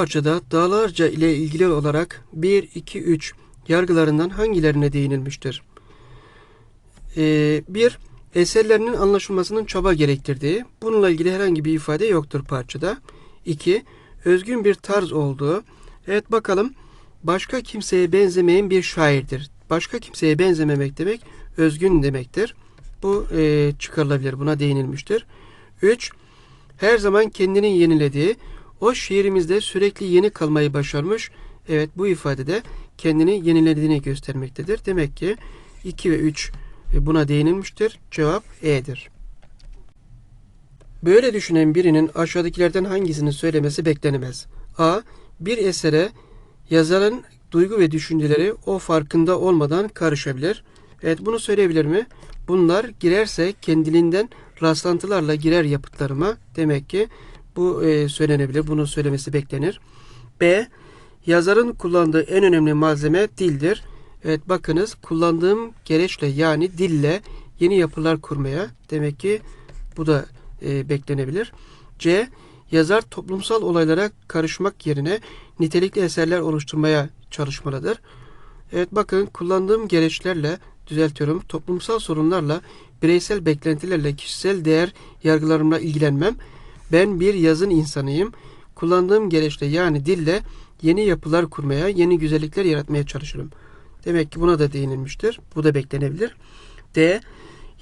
parçada dağlarca ile ilgili olarak 1, 2, 3 yargılarından hangilerine değinilmiştir? 1. eserlerinin anlaşılmasının çaba gerektirdiği. Bununla ilgili herhangi bir ifade yoktur parçada. 2. Özgün bir tarz olduğu. Evet bakalım. Başka kimseye benzemeyen bir şairdir. Başka kimseye benzememek demek özgün demektir. Bu e, çıkarılabilir. Buna değinilmiştir. 3. Her zaman kendini yenilediği, o şiirimizde sürekli yeni kalmayı başarmış. Evet bu ifadede kendini yenilediğini göstermektedir. Demek ki 2 ve 3 buna değinilmiştir. Cevap E'dir. Böyle düşünen birinin aşağıdakilerden hangisini söylemesi beklenemez. A. Bir esere yazarın duygu ve düşünceleri o farkında olmadan karışabilir. Evet bunu söyleyebilir mi? Bunlar girerse kendiliğinden rastlantılarla girer yapıtlarıma. Demek ki bu e, söylenebilir. Bunu söylemesi beklenir. B. Yazarın kullandığı en önemli malzeme dildir. Evet bakınız kullandığım gereçle yani dille yeni yapılar kurmaya. Demek ki bu da e, beklenebilir. C. Yazar toplumsal olaylara karışmak yerine nitelikli eserler oluşturmaya çalışmalıdır. Evet bakın kullandığım gereçlerle düzeltiyorum. Toplumsal sorunlarla, bireysel beklentilerle, kişisel değer yargılarımla ilgilenmem. Ben bir yazın insanıyım. Kullandığım gereçle yani dille yeni yapılar kurmaya, yeni güzellikler yaratmaya çalışırım. Demek ki buna da değinilmiştir. Bu da beklenebilir. D.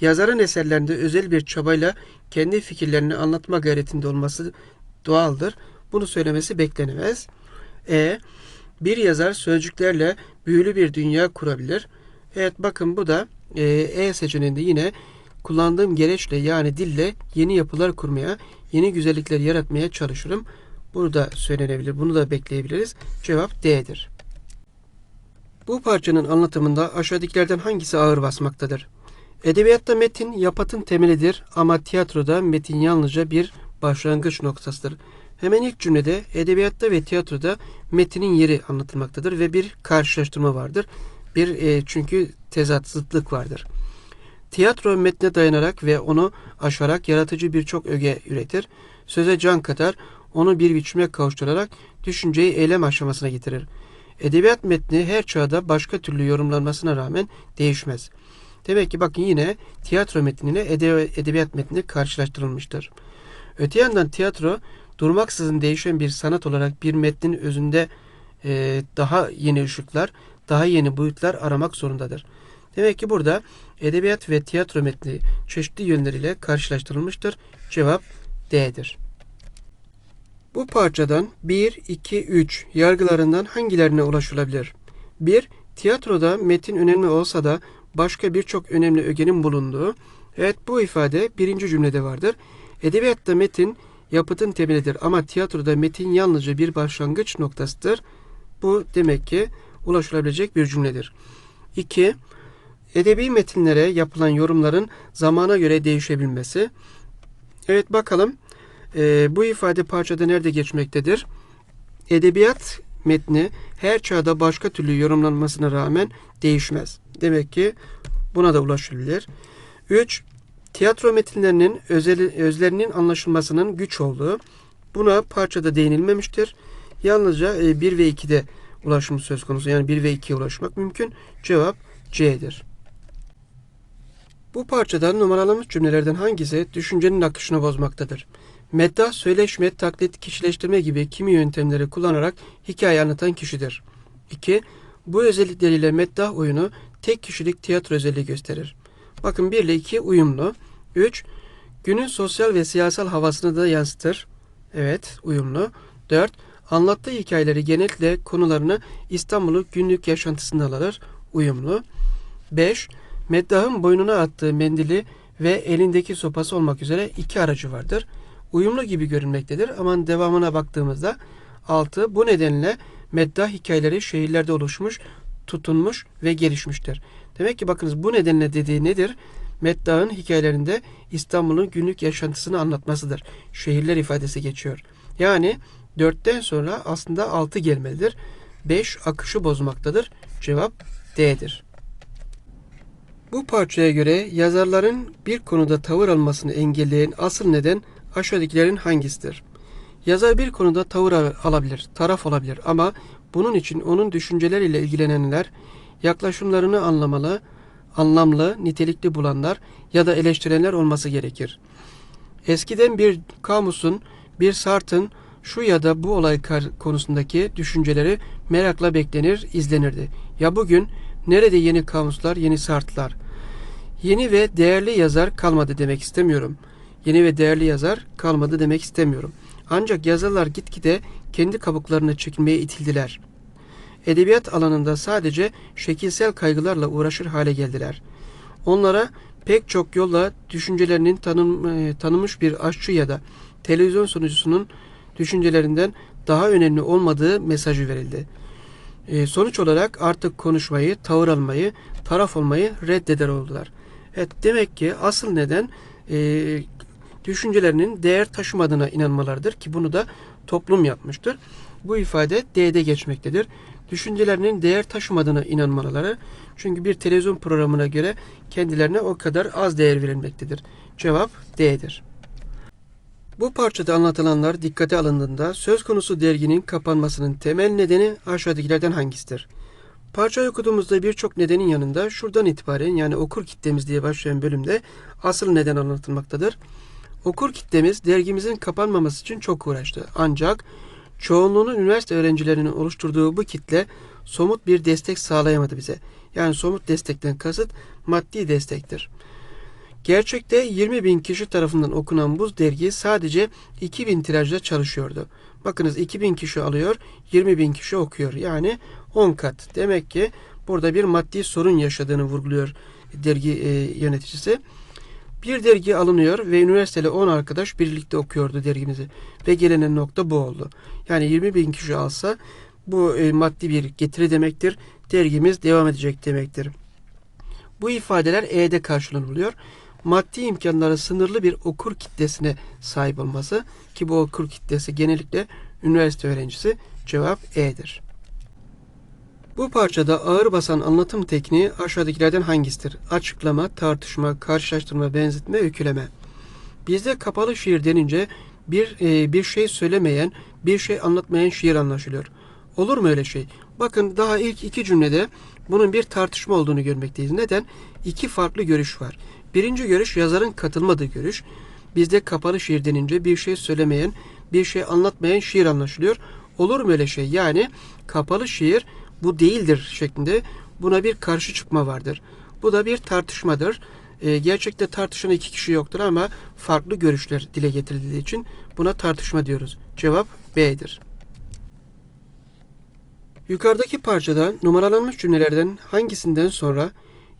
Yazarın eserlerinde özel bir çabayla kendi fikirlerini anlatma gayretinde olması doğaldır. Bunu söylemesi beklenemez. E. Bir yazar sözcüklerle büyülü bir dünya kurabilir. Evet bakın bu da e, e seçeneğinde yine kullandığım gereçle yani dille yeni yapılar kurmaya, yeni güzellikler yaratmaya çalışırım. Bunu da söylenebilir. Bunu da bekleyebiliriz. Cevap D'dir. Bu parçanın anlatımında aşağıdakilerden hangisi ağır basmaktadır? Edebiyatta metin yapatın temelidir ama tiyatroda metin yalnızca bir başlangıç noktasıdır. Hemen ilk cümlede edebiyatta ve tiyatroda metinin yeri anlatılmaktadır ve bir karşılaştırma vardır. Bir e, çünkü tezat, zıtlık vardır. Tiyatro metne dayanarak ve onu aşarak yaratıcı birçok öge üretir. Söze can katar, onu bir biçime kavuşturarak düşünceyi eylem aşamasına getirir. Edebiyat metni her çağda başka türlü yorumlanmasına rağmen değişmez. Demek ki bakın yine tiyatro metniyle edebiyat metni karşılaştırılmıştır. Öte yandan tiyatro durmaksızın değişen bir sanat olarak bir metnin özünde e, daha yeni ışıklar, daha yeni boyutlar aramak zorundadır. Demek ki burada edebiyat ve tiyatro metni çeşitli yönleriyle karşılaştırılmıştır. Cevap D'dir. Bu parçadan 1, 2, 3 yargılarından hangilerine ulaşılabilir? 1. Tiyatroda metin önemli olsa da başka birçok önemli ögenin bulunduğu. Evet bu ifade birinci cümlede vardır. Edebiyatta metin yapıtın temelidir ama tiyatroda metin yalnızca bir başlangıç noktasıdır. Bu demek ki ulaşılabilecek bir cümledir. 2. Edebi metinlere yapılan yorumların zamana göre değişebilmesi. Evet bakalım e, bu ifade parçada nerede geçmektedir? Edebiyat metni her çağda başka türlü yorumlanmasına rağmen değişmez. Demek ki buna da ulaşılabilir. 3. Tiyatro metinlerinin özel, özlerinin anlaşılmasının güç olduğu. Buna parçada değinilmemiştir. Yalnızca 1 e, ve 2'de ulaşım söz konusu. Yani 1 ve 2'ye ulaşmak mümkün. Cevap C'dir. Bu parçadan numaralanmış cümlelerden hangisi düşüncenin akışını bozmaktadır? Meddah, söyleşme, taklit, kişileştirme gibi kimi yöntemleri kullanarak hikaye anlatan kişidir. 2. Bu özellikleriyle meddah oyunu tek kişilik tiyatro özelliği gösterir. Bakın 1 ile 2 uyumlu. 3. Günün sosyal ve siyasal havasını da yansıtır. Evet, uyumlu. 4. Anlattığı hikayeleri genellikle konularını İstanbul'u günlük yaşantısında alır. Uyumlu. 5. Meddah'ın boynuna attığı mendili ve elindeki sopası olmak üzere iki aracı vardır. Uyumlu gibi görünmektedir ama devamına baktığımızda 6. Bu nedenle meddah hikayeleri şehirlerde oluşmuş, tutunmuş ve gelişmiştir. Demek ki bakınız bu nedenle dediği nedir? Meddah'ın hikayelerinde İstanbul'un günlük yaşantısını anlatmasıdır. Şehirler ifadesi geçiyor. Yani 4'ten sonra aslında 6 gelmelidir. 5 akışı bozmaktadır. Cevap D'dir. Bu parçaya göre yazarların bir konuda tavır almasını engelleyen asıl neden aşağıdakilerin hangisidir? Yazar bir konuda tavır al- alabilir, taraf olabilir ama bunun için onun düşünceleriyle ilgilenenler yaklaşımlarını anlamalı, anlamlı, nitelikli bulanlar ya da eleştirenler olması gerekir. Eskiden bir kamusun, bir Sartre'ın şu ya da bu olay konusundaki düşünceleri merakla beklenir, izlenirdi. Ya bugün nerede yeni kamuslar, yeni Sartre'lar? Yeni ve değerli yazar kalmadı demek istemiyorum. Yeni ve değerli yazar kalmadı demek istemiyorum. Ancak yazarlar gitgide kendi kabuklarına çekilmeye itildiler. Edebiyat alanında sadece şekilsel kaygılarla uğraşır hale geldiler. Onlara pek çok yolla düşüncelerinin tanım, e, tanınmış bir aşçı ya da televizyon sunucusunun düşüncelerinden daha önemli olmadığı mesajı verildi. E, sonuç olarak artık konuşmayı, tavır almayı, taraf olmayı reddeder oldular. Evet, demek ki asıl neden e, düşüncelerinin değer taşımadığına inanmalarıdır ki bunu da toplum yapmıştır. Bu ifade D'de geçmektedir. Düşüncelerinin değer taşımadığına inanmaları çünkü bir televizyon programına göre kendilerine o kadar az değer verilmektedir. Cevap D'dir. Bu parçada anlatılanlar dikkate alındığında söz konusu derginin kapanmasının temel nedeni aşağıdakilerden hangisidir? Parçayı okuduğumuzda birçok nedenin yanında şuradan itibaren yani okur kitlemiz diye başlayan bölümde asıl neden anlatılmaktadır. Okur kitlemiz dergimizin kapanmaması için çok uğraştı. Ancak çoğunluğunun üniversite öğrencilerinin oluşturduğu bu kitle somut bir destek sağlayamadı bize. Yani somut destekten kasıt maddi destektir. Gerçekte 20 bin kişi tarafından okunan bu dergi sadece 2000 tirajda çalışıyordu. Bakınız 2000 kişi alıyor, 20 bin kişi okuyor. Yani 10 kat. Demek ki burada bir maddi sorun yaşadığını vurguluyor dergi e, yöneticisi. Bir dergi alınıyor ve üniversiteli 10 arkadaş birlikte okuyordu dergimizi. Ve gelinen nokta bu oldu. Yani 20 bin kişi alsa bu e, maddi bir getiri demektir. Dergimiz devam edecek demektir. Bu ifadeler E'de karşılanılıyor. Maddi imkanları sınırlı bir okur kitlesine sahip olması ki bu okur kitlesi genellikle üniversite öğrencisi cevap E'dir. Bu parçada ağır basan anlatım tekniği aşağıdakilerden hangisidir? Açıklama, tartışma, karşılaştırma, benzetme, öyküleme. Bizde kapalı şiir denince bir e, bir şey söylemeyen, bir şey anlatmayan şiir anlaşılıyor. Olur mu öyle şey? Bakın daha ilk iki cümlede bunun bir tartışma olduğunu görmekteyiz. Neden? İki farklı görüş var. Birinci görüş yazarın katılmadığı görüş. Bizde kapalı şiir denince bir şey söylemeyen, bir şey anlatmayan şiir anlaşılıyor. Olur mu öyle şey? Yani kapalı şiir bu değildir şeklinde buna bir karşı çıkma vardır. Bu da bir tartışmadır. E, gerçekte tartışan iki kişi yoktur ama farklı görüşler dile getirildiği için buna tartışma diyoruz. Cevap B'dir. Yukarıdaki parçada numaralanmış cümlelerden hangisinden sonra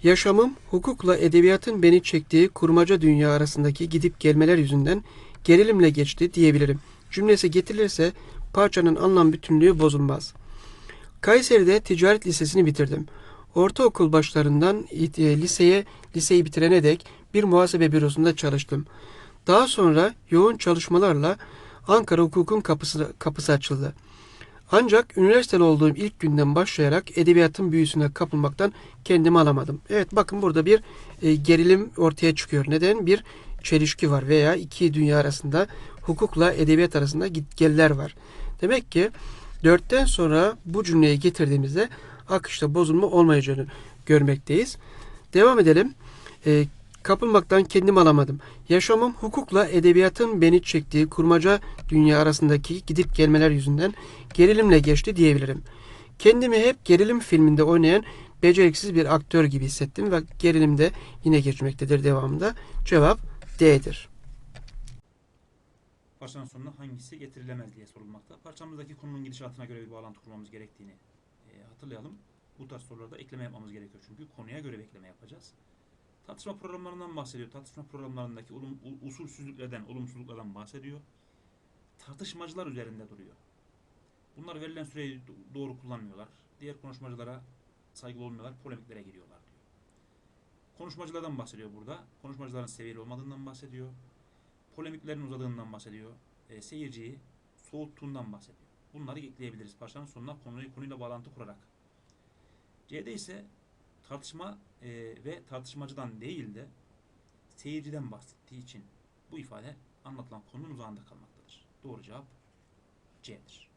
yaşamım hukukla edebiyatın beni çektiği kurmaca dünya arasındaki gidip gelmeler yüzünden gerilimle geçti diyebilirim. Cümlesi getirilirse parçanın anlam bütünlüğü bozulmaz. Kayseri'de ticaret lisesini bitirdim. Ortaokul başlarından liseye liseyi bitirene dek bir muhasebe bürosunda çalıştım. Daha sonra yoğun çalışmalarla Ankara hukukun kapısı, kapısı açıldı. Ancak üniversiteli olduğum ilk günden başlayarak edebiyatın büyüsüne kapılmaktan kendimi alamadım. Evet bakın burada bir e, gerilim ortaya çıkıyor. Neden? Bir çelişki var veya iki dünya arasında hukukla edebiyat arasında gitgeller var. Demek ki dörtten sonra bu cümleyi getirdiğimizde akışta bozulma olmayacağını görmekteyiz. Devam edelim. E, kapılmaktan kendimi alamadım. Yaşamım hukukla edebiyatın beni çektiği kurmaca dünya arasındaki gidip gelmeler yüzünden gerilimle geçti diyebilirim. Kendimi hep gerilim filminde oynayan beceriksiz bir aktör gibi hissettim ve gerilimde yine geçmektedir devamında. Cevap D'dir. Parçanın sonuna hangisi getirilemez diye sorulmakta. Parçamızdaki konunun gidişatına göre bir bağlantı kurmamız gerektiğini e, hatırlayalım. Bu tarz sorularda ekleme yapmamız gerekiyor çünkü konuya göre bir ekleme yapacağız. Tartışma programlarından bahsediyor. Tartışma programlarındaki olum, u- usulsüzlüklerden, olumsuzluklardan bahsediyor. Tartışmacılar üzerinde duruyor. Bunlar verilen süreyi do- doğru kullanmıyorlar. Diğer konuşmacılara saygılı olmuyorlar, polemiklere giriyorlar diyor. Konuşmacılardan bahsediyor burada. Konuşmacıların seviyeli olmadığından bahsediyor polemiklerin uzadığından bahsediyor. E, seyirciyi soğuttuğundan bahsediyor. Bunları ekleyebiliriz parçanın sonuna konuyu konuyla bağlantı kurarak. C'de ise tartışma e, ve tartışmacıdan değil de seyirciden bahsettiği için bu ifade anlatılan konunun uzağında kalmaktadır. Doğru cevap C'dir.